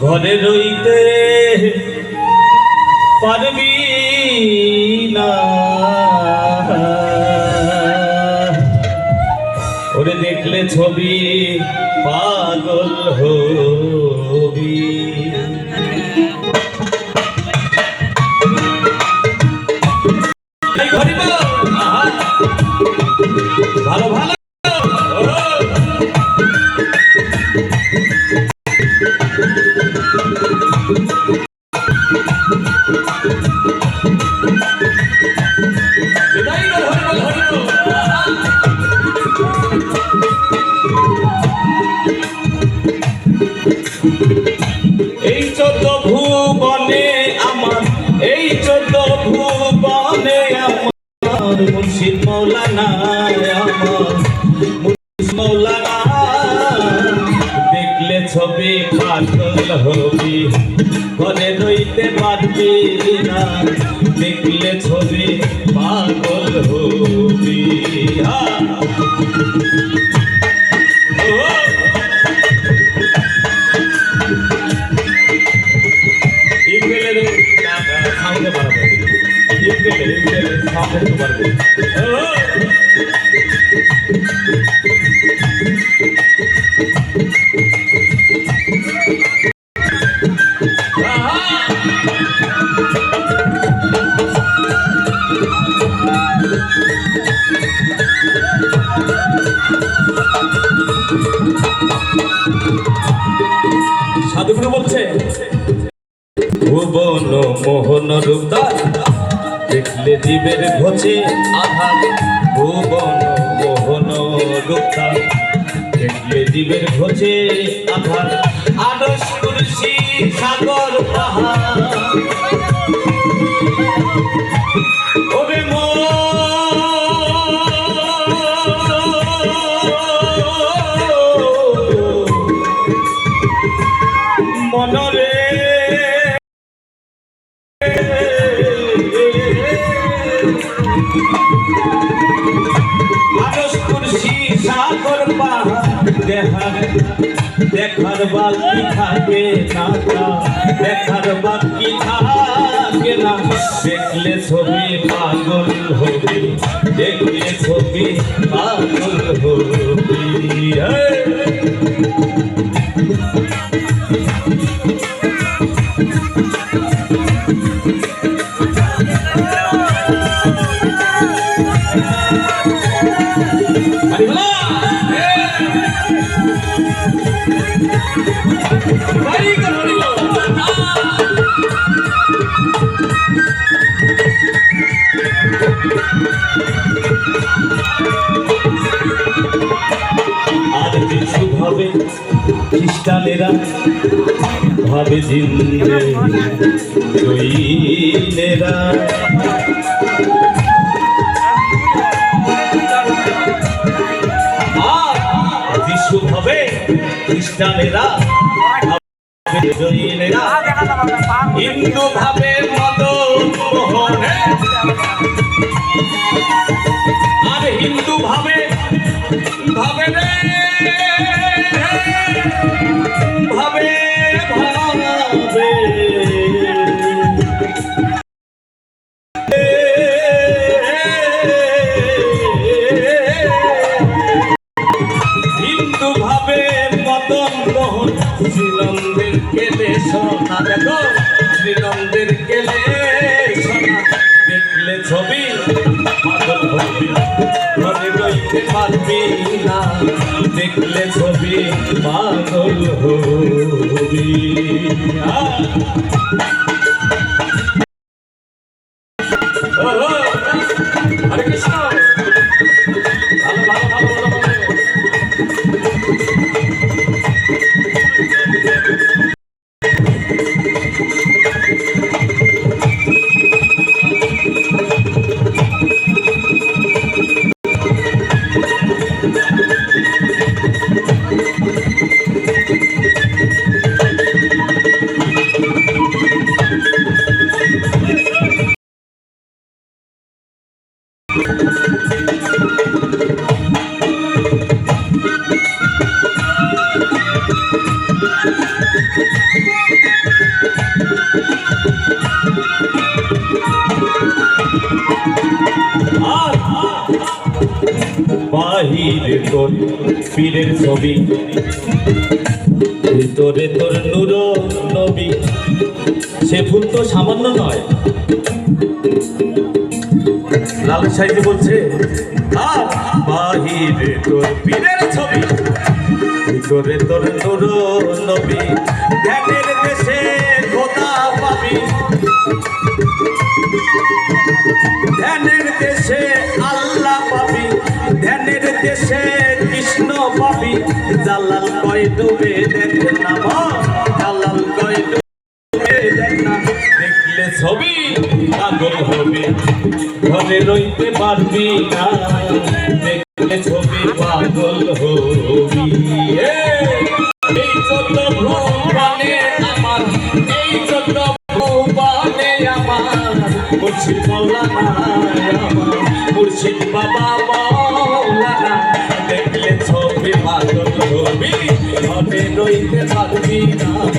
ঘরে রইতে পারবি না। ওরে দেখলে ছবি পাগল হবি। ঘরে। ভালো ভালো। ছবি ফাটল হবি। ঘরে রইতে পারবি না দেখলে ছবি পাগল হবি। সাধুগুরু বলছে, ভুবন মোহন রূপদার দেখলে জীবের ঘোচে আধার ভুবন মোহন রূপদার দেখলে জীবের ঘোচে আদর্শ তুলসী সাগর পাহাড়। মনরে। আরস কুরসি সাগর পাহাড়, দেখার দেখার বাকি থাকে না দেখার বাকি থাকে না। দেখলে ছবি পাগল হবি। দেখলে ছবি পাগল হবি। ভাবে খ্রিস্টানেরা ভাবে জিন্দে খ্রিস্টানেরা জৈনেরা হিন্দু ভাবে মদ আর হিন্দু ভাবে ভাবে রে মোহন শ্রীনন্দের কেলে সোনা দেখো শ্রীনন্দের কেলে সোনা। দেখলে ছবি পাগল হবি ঘরে রইতে দেখলে ছবি পাগল হবি! কৃষ্ণ। তোর পীরের ছবি। ভিতরে তোর নূর নবী। সে ফুল তো সামান্য নয়। লাল সাইজি বলছে বাহিরে তোর পীরের ছবি। ভিতরে তোর নূর নবী। ধ্যানের দেশে খোদা পাবি। ধ্যানের দেশে আল্লাহ ছবি পাগল রইতে পারবি না। দেখলে ছবি পাগল হবি। এই ভ্রমণে আমার মুর্শিদ বাবা রইতে পারবি না